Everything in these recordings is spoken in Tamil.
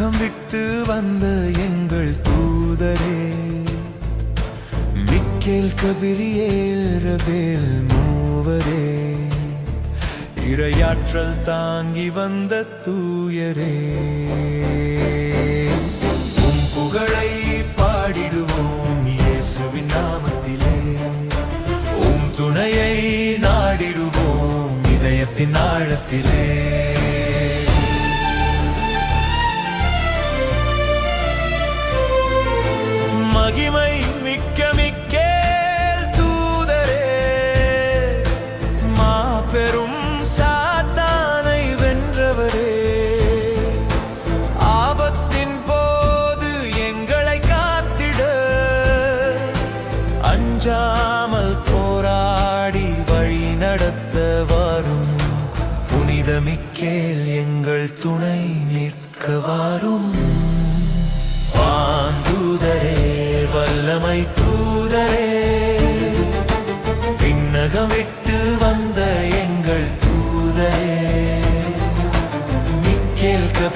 உலகம் விட்டு வந்த எங்கள் தூதரே. மிக்கேல் கபிரியேல் ரபேல் மூவரே. இரையாற்றல் தாங்கி வந்த தூயரே. புகழை பாடிடுவோம் இயேசுவின் நாமத்திலே. உம் துணையை நாடிடுவோம் இதயத்தின் ஆழத்திலே. மகிமை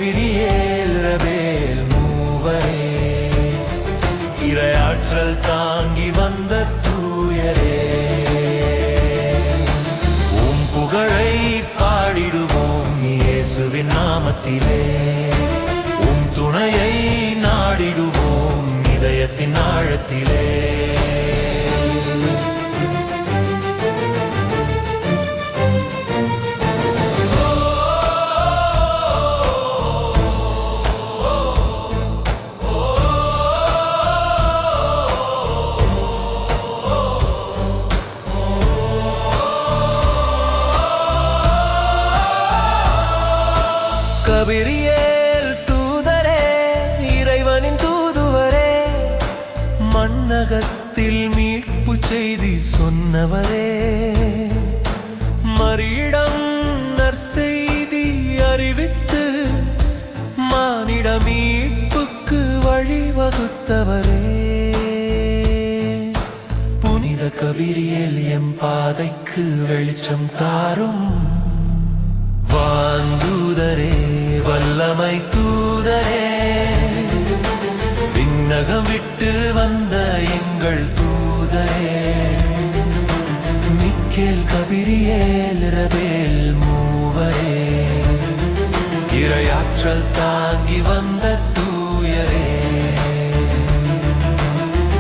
கபிரியேல் ரபேல் மூவரே. இரையாற்றல் தாங்கி வந்த தூயரே. உம் புகழை பாடிடுவோம் இயேசுவின் நாமத்திலே. உம் துணையை நாடிடுவோம் இதயத்தின் ஆழத்திலே. கபிரியேல் தூதரே இறைவனின் தூதுவரே மன்னகத்தில் மீட்பு செய்தி சொன்னவரே. மறியிடம் நற்செய்தி அறிவித்து மானிட மீட்புக்கு வழிவகுத்தவரே. புனித கபிரியேல் எம் பாதைக்கு வெளிச்சம் தாரும். வாந்தூதரே வல்லமை தூதரே. விண்ணகம் விட்டு வந்த எங்கள் தூதரே. மிக்கேல் கபிரியேல் ரபேல் மூவரே. இரையாற்றல் தாங்கி வந்த தூயரே.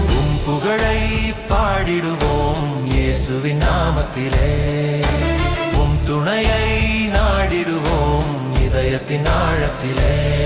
உம் புகழை பாடிடுவோம் இயேசுவின் நாமத்திலே. துணையை நாடிடுவோம். இதயத்தின் ஆழத்திலே.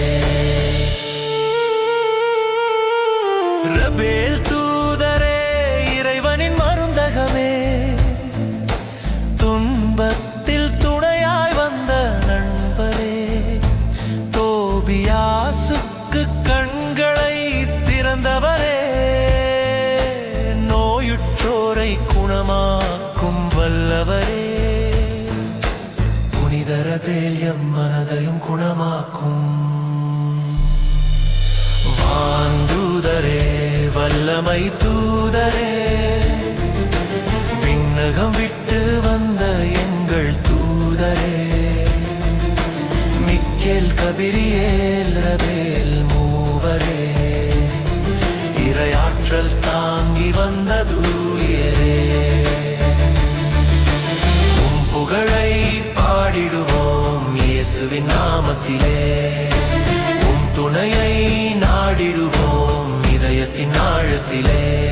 புனிதர பேல்யம் மனதையும் குணமாக்கும் வாந்தூதரே வல்லமை தூதரே விண்ணகம் விட்டு வந்த எங்கள் தூதரே மிக்கேல் கபிரியேல் ரபேல் மூவரே இரையாற்றல் தாங்கி வந்த தூயரே புகழை பாடிடுவோம் இயேசுவின் நாமத்திலே. உம் துணையை நாடிடுவோம் இதயத்தின் ஆழத்திலே.